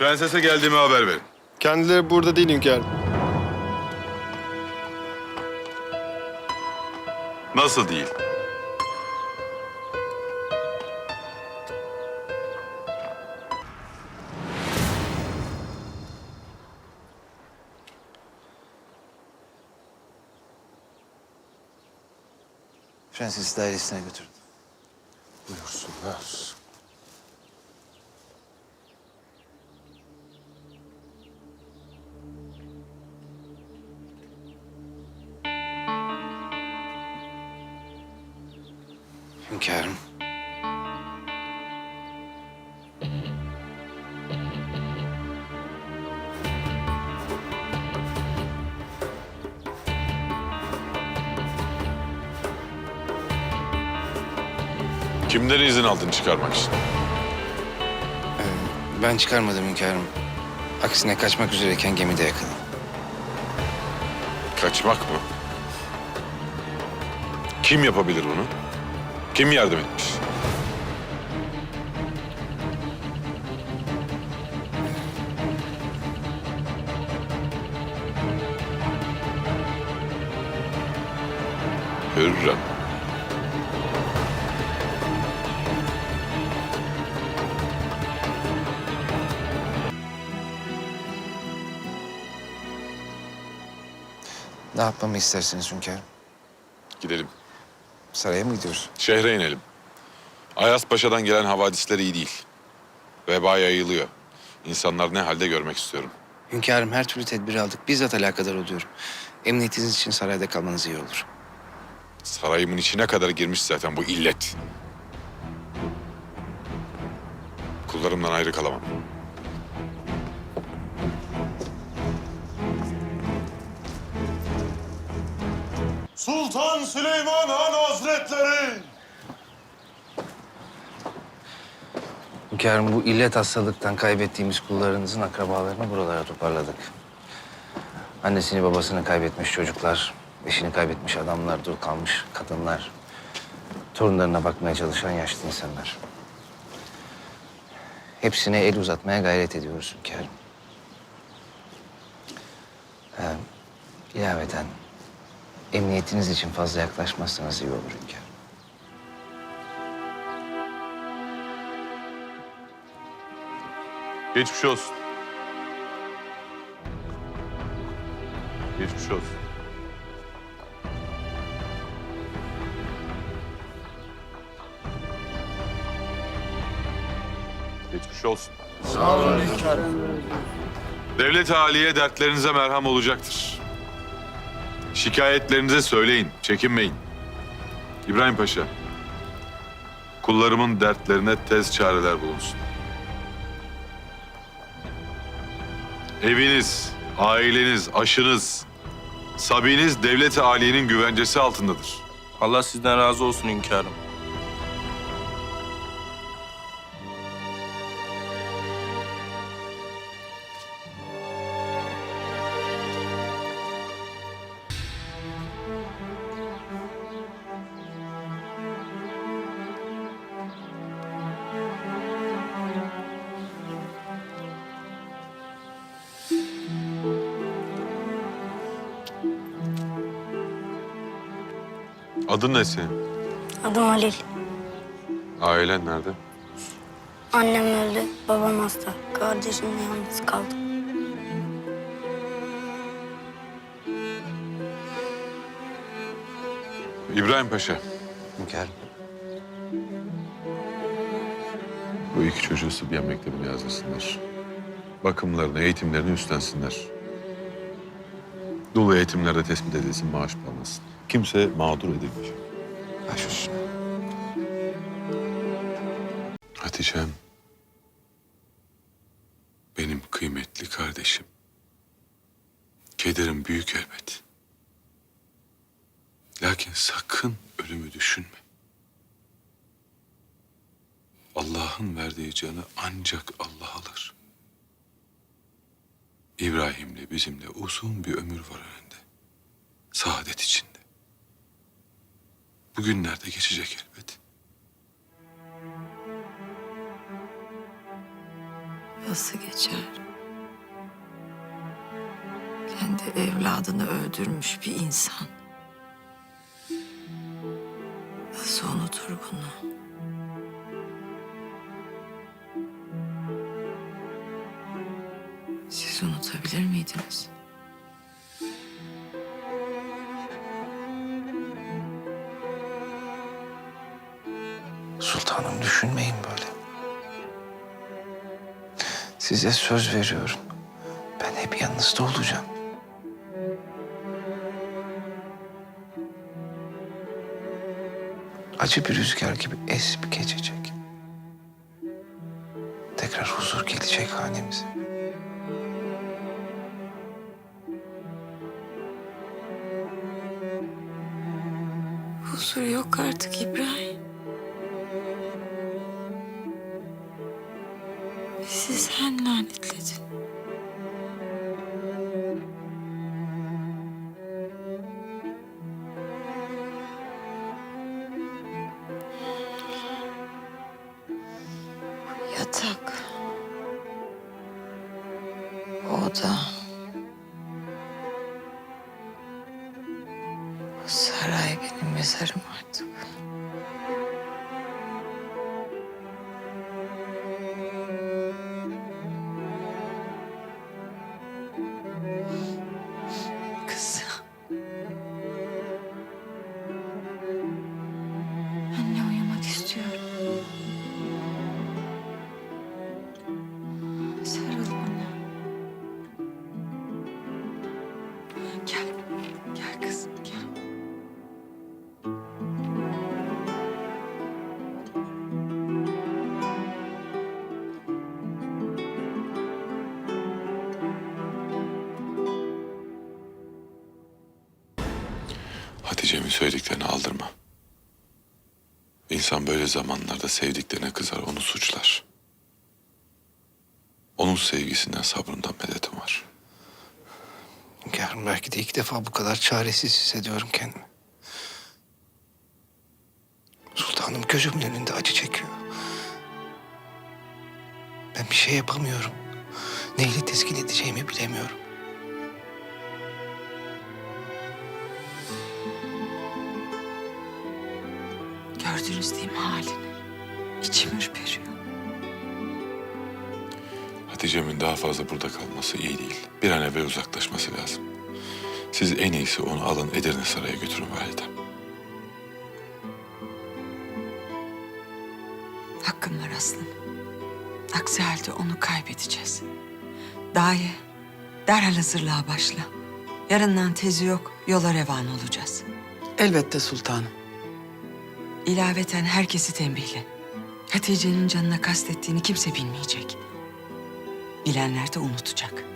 Prensese geldiğimi haber verin. Kendileri burada değil hünkârım. Nasıl değil? Prenses dairesine götürün. Buyursunlar. Hünkârım. Kimden izin aldın çıkarmak için? Ben çıkarmadım hünkârım. Aksine kaçmak üzereyken gemide yakaladım. Kaçmak mı? Kim yapabilir bunu? Kim yardım etmiş? Hürrem. Ne yapmamı istersiniz hünkârım? Gidelim. Saraya mı gidiyoruz? Şehre inelim. Ayas Paşa'dan gelen havadisler iyi değil. Veba yayılıyor. İnsanlar ne halde görmek istiyorum. Hünkârım her türlü tedbiri aldık. Bizzat alakadar oluyorum. Emniyetiniz için sarayda kalmanız iyi olur. Sarayımın içine kadar girmiş zaten bu illet. Kullarımdan ayrı kalamam. Sultan Süleyman Han Hazretleri! Hünkârım bu illet hastalıktan kaybettiğimiz kullarınızın akrabalarını buralara toparladık. Annesini babasını kaybetmiş çocuklar, eşini kaybetmiş adamlar, dul kalmış kadınlar, torunlarına bakmaya çalışan yaşlı insanlar. Hepsine el uzatmaya gayret ediyoruz hünkârım. Ee, ilaveten emniyetiniz için fazla yaklaşmazsanız iyi olur hünkârım. Geçmiş olsun. Geçmiş olsun. Geçmiş olsun. Sağ olun hünkârım. Devlet haliye dertlerinize merham olacaktır. Şikayetlerinizi söyleyin, çekinmeyin. İbrahim Paşa, kullarımın dertlerine tez çareler bulunsun. Eviniz, aileniz, aşınız, sabiniz devlet-i güvencesi altındadır. Allah sizden razı olsun hünkârım. Adın ne senin? Adım Halil. Ailen nerede? Annem öldü, babam hasta. Kardeşimle yalnız kaldım. İbrahim Paşa. Hünkârım. Bu iki çocuğu Sıbyan Mektebi'ne yazdırsınlar. Bakımlarını, eğitimlerini üstlensinler. Dul eğitimlerde tespit edilsin, maaş bağlansın. Kimse mağdur edilmeyecek. Baş üstüne. Hatice'm. Benim kıymetli kardeşim. Kederim büyük elbet. Lakin sakın ölümü düşünme. Allah'ın verdiği canı ancak Allah alır. İbrahim'le bizimle uzun bir ömür var önünde. Saadet içinde. Bugünlerde geçecek elbet. Nasıl geçer? Kendi evladını öldürmüş bir insan. Nasıl unutur bunu? Size söz veriyorum. Ben hep yanınızda olacağım. Acı bir rüzgar gibi esip geçecek. Tekrar huzur gelecek hanemize. Huzur yok artık İbrahim. Yatak. Oda. Bu saray benim mezarım artık. Gel. Gel kızım gel. Hatice'min söylediklerini aldırma. İnsan böyle zamanlarda sevdiklerine kızar, onu suçlar. Onun sevgisinden, sabrından medetim var. Hünkârım belki de ilk defa bu kadar çaresiz hissediyorum kendimi. Sultanım gözümün önünde acı çekiyor. Ben bir şey yapamıyorum. Neyle teskin edeceğimi bilemiyorum. Gördünüz değil mi halini? İçim ürperiyor. Hatice'min daha fazla burada kalması iyi değil. Bir an evvel uzaklaşması lazım. Siz en iyisi onu alın Edirne Sarayı'na götürün validem. Hakkım var aslında. Aksi halde onu kaybedeceğiz. Daye, derhal hazırlığa başla. Yarından tezi yok, yola revan olacağız. Elbette sultanım. İlaveten herkesi tembihle. Hatice'nin canına kastettiğini kimse bilmeyecek. Bilenler de unutacak.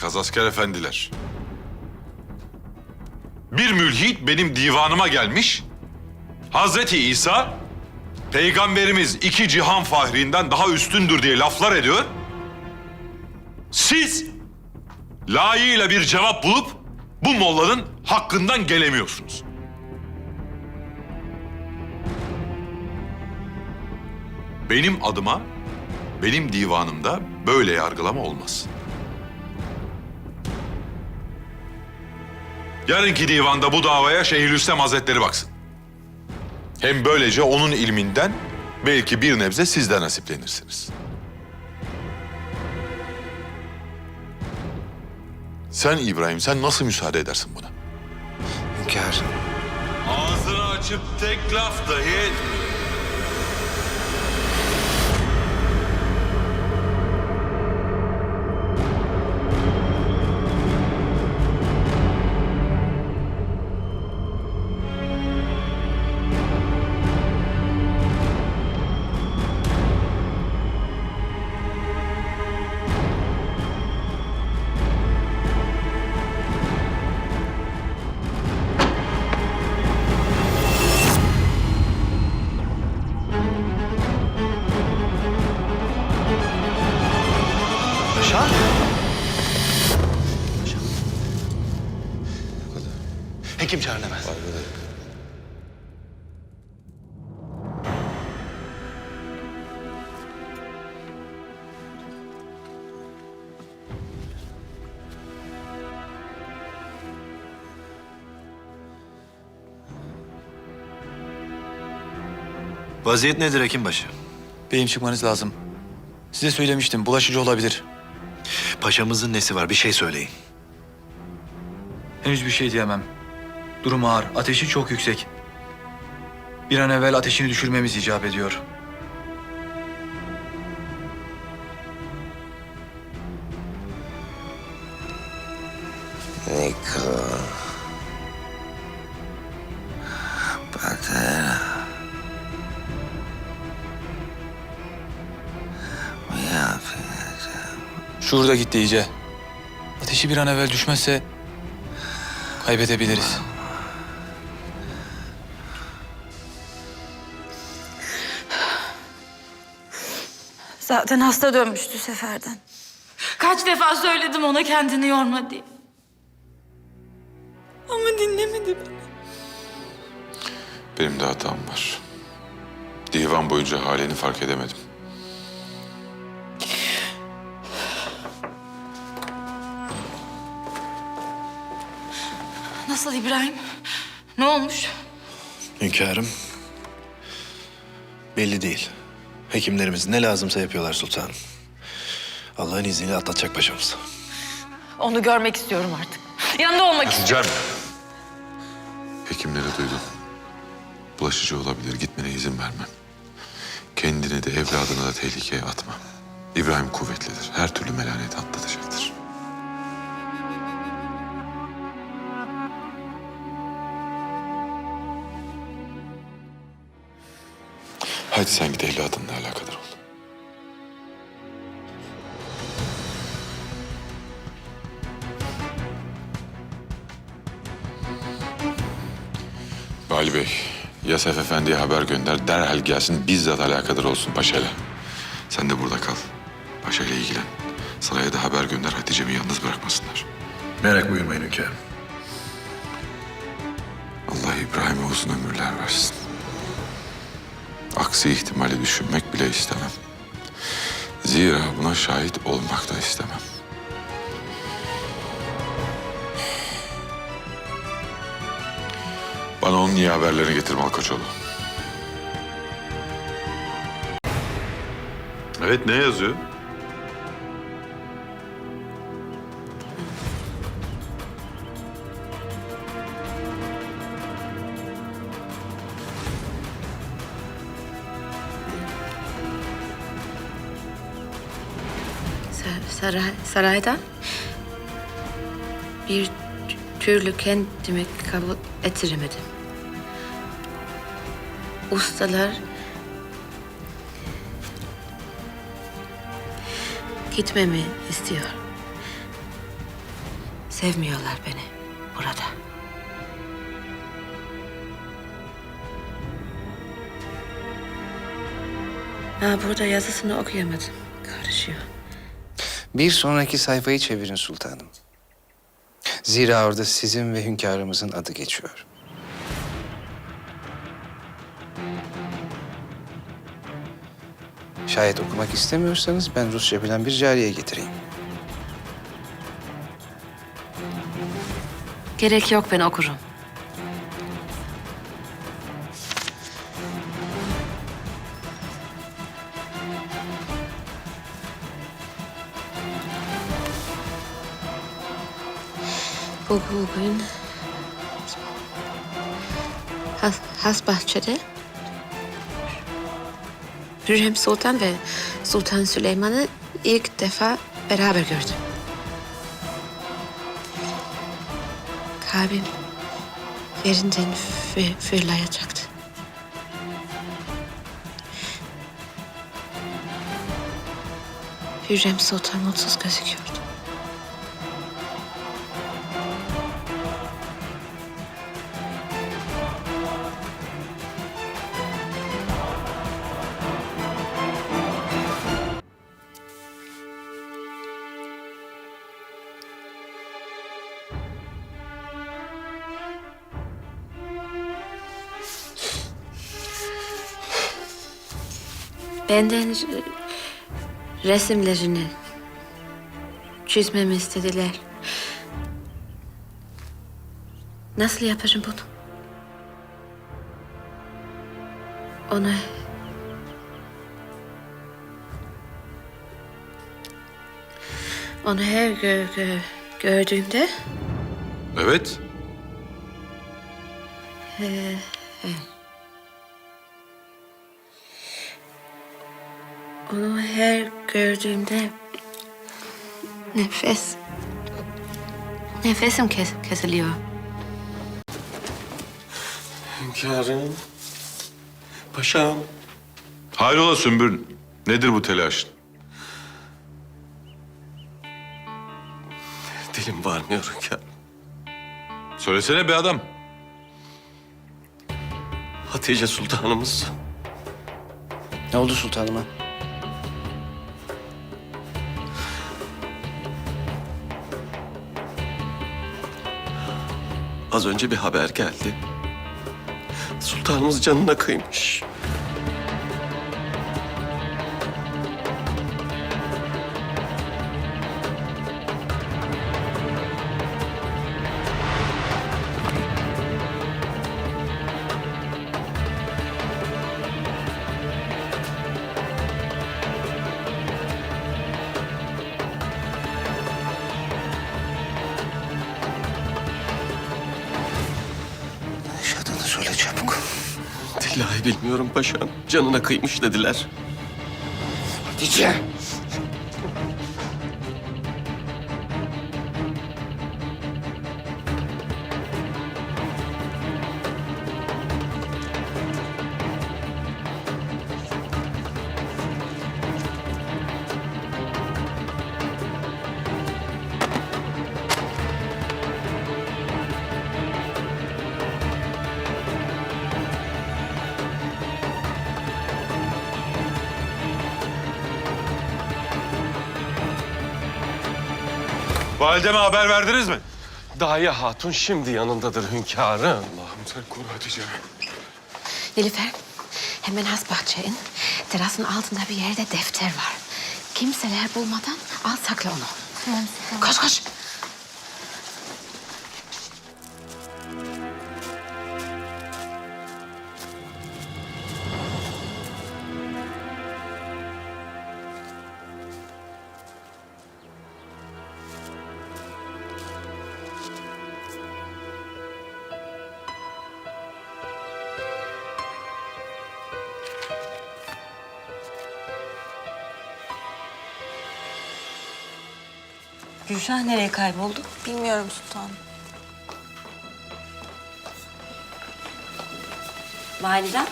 Kazasker efendiler. Bir mülhit benim divanıma gelmiş. Hazreti İsa, peygamberimiz iki cihan fahrinden daha üstündür diye laflar ediyor. Siz layığıyla bir cevap bulup bu mollanın hakkından gelemiyorsunuz. Benim adıma, benim divanımda böyle yargılama olmaz. Yarınki divanda bu davaya Şeyhülislam Hazretleri baksın. Hem böylece onun ilminden belki bir nebze siz de nasiplenirsiniz. Sen İbrahim, sen nasıl müsaade edersin buna? Hünkârım. Ağzını açıp tek laf dahi etme. Vaziyet nedir hekimbaşı? Beyim çıkmanız lazım. Size söylemiştim bulaşıcı olabilir. Paşamızın nesi var bir şey söyleyin. Henüz bir şey diyemem. Durum ağır. Ateşi çok yüksek. Bir an evvel ateşini düşürmemiz icap ediyor. Yapacağım? Şurada gitti iyice. Ateşi bir an evvel düşmezse kaybedebiliriz. Zaten hasta dönmüştü seferden. Kaç defa söyledim ona kendini yorma diye. Ama dinlemedi beni. Benim de hatam var. Divan boyunca halini fark edemedim. Nasıl İbrahim? Ne olmuş? Hünkârım. Belli değil. Hekimlerimiz ne lazımsa yapıyorlar sultanım. Allah'ın izniyle atlatacak paşamız. Onu görmek istiyorum artık. Yanında olmak istiyorum. Hekimleri duydum. Bulaşıcı olabilir. Gitmene izin vermem. Kendini de evladını da tehlikeye atma. İbrahim kuvvetlidir. Her türlü melaneti atlatacaktır. Hadi sen git evladınla alakadar ol. Vali Bey, Yasef Efendi'ye haber gönder. Derhal gelsin bizzat alakadar olsun Paşa'yla. Sen de burada kal. Paşa'yla ilgilen. Saraya da haber gönder Hatice'mi yalnız bırakmasınlar. Merak buyurmayın hünkârım. Allah İbrahim'e uzun ömürler versin. Aksi ihtimali düşünmek bile istemem. Zira buna şahit olmak da istemem. Bana onun iyi haberlerini getir Malkoçoğlu. Evet ne yazıyor? Saray, sarayda bir türlü kendimi kabul ettiremedim. Ustalar gitmemi istiyor. Sevmiyorlar beni burada. Ha, burada yazısını okuyamadım. Bir sonraki sayfayı çevirin sultanım. Zira orada sizin ve hünkârımızın adı geçiyor. Şayet okumak istemiyorsanız ben Rusça bilen bir cariye getireyim. Gerek yok ben okurum. Bugün Has, Hasbahçe'de Hürrem Sultan ve Sultan Süleyman'ı ilk defa beraber gördüm. Kalbim yerinden fı- fırlayacaktı. Hürrem Sultan mutsuz gözüküyordu. Benden resimlerini çizmemi istediler. Nasıl yaparım bunu? Onu onu her gö- gö- gördüğümde Evet. Onu her gördüğümde nefes nefesim kes, kesiliyor. Hünkârım. Paşam. Hayrola Sümbül? Nedir bu telaşın? Dilim varmıyor hünkârım. Söylesene be adam. Hatice Sultanımız Ne oldu sultanıma? Az önce bir haber geldi. Sultanımız canına kıymış. Bilmiyorum paşam. Canına kıymış dediler. Hatice. Valideme haber verdiniz mi? Daye Hatun şimdi yanındadır hünkârım. Allah'ım sen koru Hatice. Nilüfer, hemen has bahçeye in. Terasın altında bir yerde defter var. Kimseler bulmadan al sakla onu. Tamam. Koş koş. Gülşah nereye kayboldu? Bilmiyorum sultanım. Validem.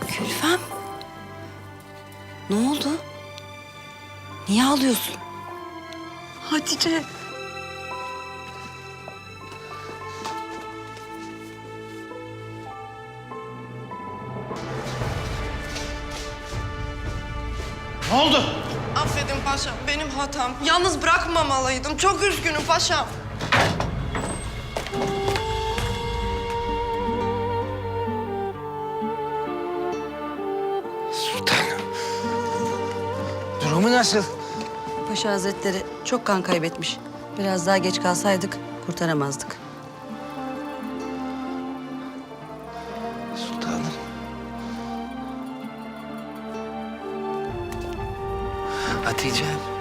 Gülfem. Ne oldu? Niye ağlıyorsun? Hatice. Affedin paşam, benim hatam. Yalnız bırakmamalıydım. Çok üzgünüm paşam. Sultanım. Durumu nasıl? Paşa Hazretleri çok kan kaybetmiş. Biraz daha geç kalsaydık kurtaramazdık. Hatice'm.